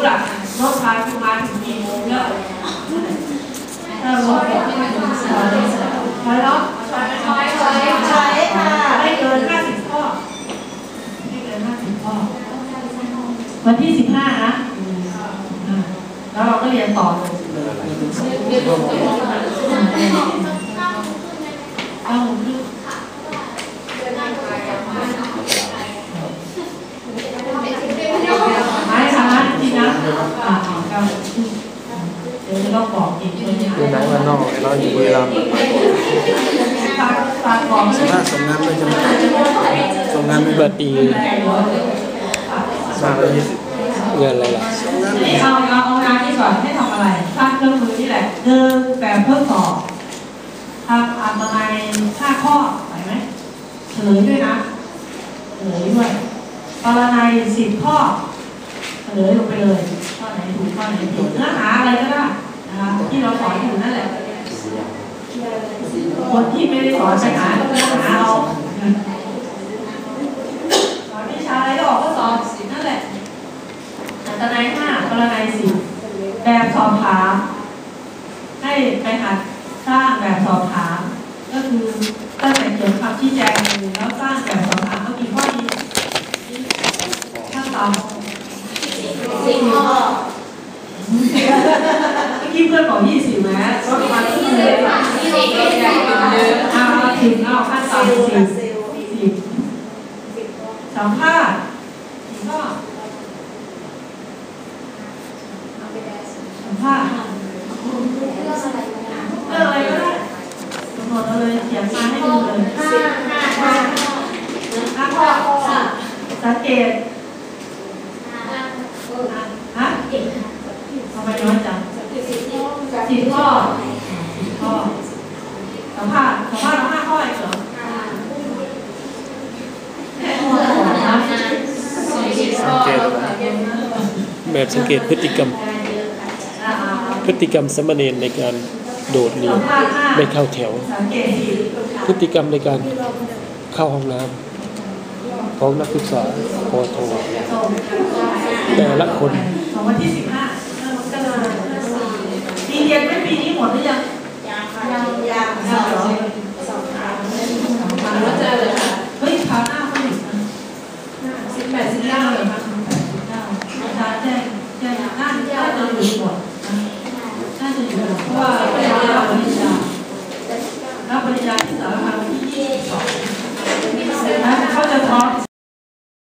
รู้ล่ะรถพาคุณมาถึงกี่โมงแล้วถ้ารถพอแล้วใช้ค่ะไม่เกินห้าสิบข้อไม่เกินห้าสิบข้อวันที่สิบห้านะแล้วเราก็เรียนต่อเลยเอาคือไม้สาระจริง นะอ่าก็เดี๋ยวจะต้องบอกอีกด้วยนะคือไหนวันนอกเราอยู่บุรีรัมย์ฝากฝากบอกด้วยถ้าส่งงานไม่จะมาส่งงานไม่เปิดตีสามร้อยยี่สิบเงินอะไรล่ะเอาเอาเอางานนี้ก่อนให้ทำอะไรสร้างเครื่องมือนี่แหละหนึ่งแบบเพิ่มต่อทำอัตนายห้าข้อไหวไหมเฉลยด้วยนะเฉลยด้วยปรนัยสิบข้อเฉลยลงไปเลยข้อ ไหนถูกข้อไหนผิดเนื้อหาอะไรก็ได้นะคะที่เราสอนอยู่นั่นแหละคนที่ไม่ได้สอนไปหาเนื้อหาเอาสอนวิชาอะไรก็ออกก็สอนนั่นแหละอัตนายห้าปรนัยสิแบบสอบถามให้ไปหัดสร้างแบบสอบถามก็คือตั้งแต่เขียนคำชี้แจงแล้วสร้างแบบสอบถามก็กี่ข้อดีขั้นต่ำสิบข้อ อกี้เพื่อนบอกยี่สิบนะก็ประมาณครึ่งเลยอะยี่สิบเอ็ดอย่างเดิมเอาถึงเอาขั้นต่ำสิบสิบสัมภาษณ์กี่ข้อสัมภาษณ์เรื่องอะไรก็ได้กำหนดเอาเลยเขียนมาให้ดูเลยห้าห้าห้าห้าข้อสังเกตฮะทำไมน้อยจัง สิบข้อสิบข้อสัมภาษณ์สัมภาษณ์เราห้าข้อเองเหรอแค่ข้อสองนะสังเกตแบบสังเกตพฤติกรรมอ่าพฤติกรรมสมณเณรในการโดดเรียสันมภาษณ์ห้าไม่เข้าแถวสังเกตสิพฤติกรรมในการเข้าห้องน้ำของนักศึกษาปโทแต่ละคนของวันที่สิบห้า หมดหรือยังยังค่ะยังยังสองสองครั้งสองครั้งแล้วเจอเลยค่ะเฮ้ยคราวหน้าเขาอีกนงสิบแปดสิบเก้าเลยค่ะสิบแปดสิบเก้าอาจารย์แจ้งแจ้งน่าน่าจะอยู่หมดน่าจะอยู่หมดเพราะว่าเป็นรับปริญญารับปริญญาที่สารคางที่ยี่สิบสองเขาจะท้อง